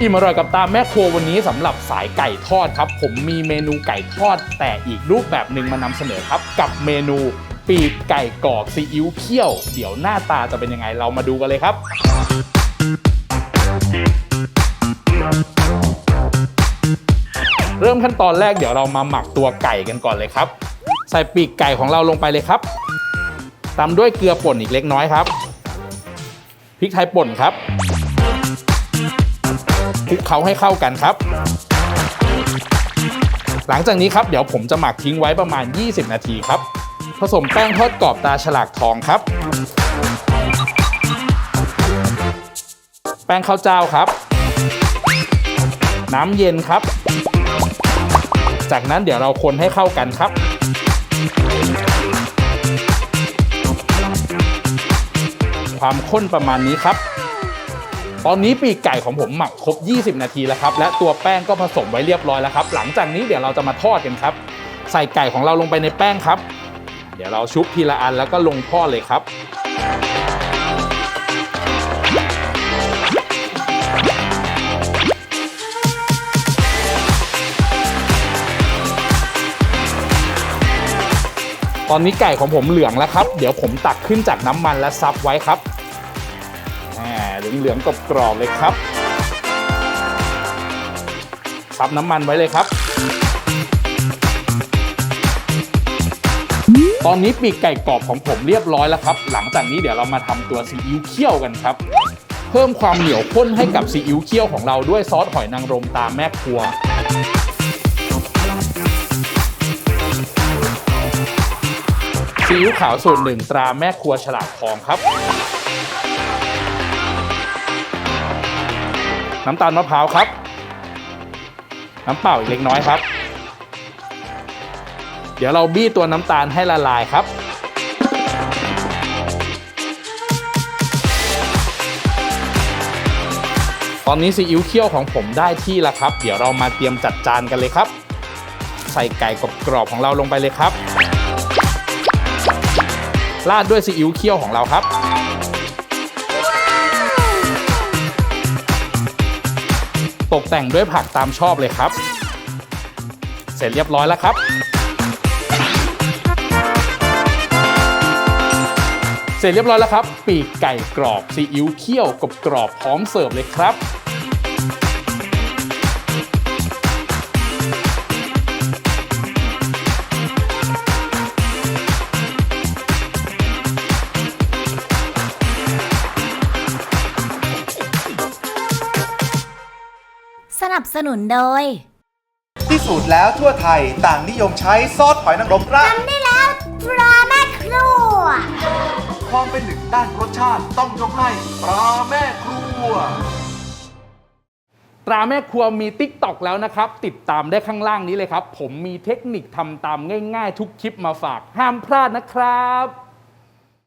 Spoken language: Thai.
อิ่มอร่อยกับตามแม่ครัววันนี้สำหรับสายไก่ทอดครับ ผมมีเมนูไก่ทอด แต่อีกรูปแบบหนึ่งมานำเสนอครับ กับเมนูปีกไก่กรอบซีอิ๊วเคี่ยว เดี๋ยวหน้าตาจะเป็นยังไงเรามาดูกันเลยครับเริ่มขั้นตอนแรกเดี๋ยวเรามาหมักตัวไก่กันก่อนเลยครับ ใส่ปีกไก่ของเราลงไปเลยครับตามด้วยเกลือป่นอีกเล็กน้อยครับพริกไทยป่นครับ คลุกเคล้าให้เข้ากันครับ หลังจากนี้ครับเดี๋ยวผมจะหมักทิ้งไว้ประมาณ 20 นาทีครับ ผสมแป้งทอดกรอบตาฉลากทองครับ แป้งข้าวเจ้าครับ น้ำเย็นครับ จากนั้นเดี๋ยวเราคนให้เข้ากันครับความข้นประมาณนี้ครับ ตอนนี้ปีกไก่ของผมหมักครบ 20 นาทีแล้วครับ และตัวแป้งก็ผสมไว้เรียบร้อยแล้วครับ หลังจากนี้เดี๋ยวเราจะมาทอดกันครับ ใส่ไก่ของเราลงไปในแป้งครับ เดี๋ยวเราชุบทีละอันแล้วก็ลงทอดเลยครับตอนนี้ไก่ของผมเหลืองแล้วครับ เดี๋ยวผมตักขึ้นจากน้ำมันและซับไว้ครับ อ่าเหลืองๆกรอบๆเลยครับซับน้ำมันไว้เลยครับ ตอนนี้ปีกไก่กรอบของผมเรียบร้อยแล้วครับ หลังจากนี้เดี๋ยวเรามาทำตัวซีอิ๊วเคี่ยวกันครับ เพิ่มความเหนียวข้นให้กับซีอิ๊วเคี่ยวของเราด้วยซอสหอยนางรมตามแม่ครัวซีอิ๊วขาวสูตรหนึ่งตราแม่ครัวฉลากทองครับ น้ำตาลมะพร้าวครับ น้ำเปล่าอีกเล็กน้อยครับ เดี๋ยวเราบี้ตัวน้ำตาลให้ละลายครับตอนนี้ซีอิ๊วเคี่ยวของผมได้ที่แล้วครับ เดี๋ยวเรามาเตรียมจัดจานกันเลยครับ ใส่ไก่กรอบของเราลงไปเลยครับ ราดด้วยซีอิ๊วเคี่ยวของเราครับ ตกแต่งด้วยผักตามชอบเลยครับ เสร็จเรียบร้อยแล้วครับ เสร็จเรียบร้อยแล้วครับ ปีกไก่กรอบซีอิ๊วเคี่ยวกรอบกรอบพร้อมเสิร์ฟเลยครับ นับสนุนโดยพิสูจน์แล้วทั่วไทยต่างนิยมใช้ซอสหอยนางรมราดทำได้แล้วตราแม่ครัว ความเป็นหนึ่งด้านรสชาติต้องยกให้ปลาแม่ครัว ตราแม่ครัวมี t ิ k t o k แล้วนะครับ ติดตามได้ข้างล่างนี้เลยครับ ผมมีเทคนิคทำตามง่าย ๆ ทุกคลิปมาฝาก ห้ามพลาดนะครับ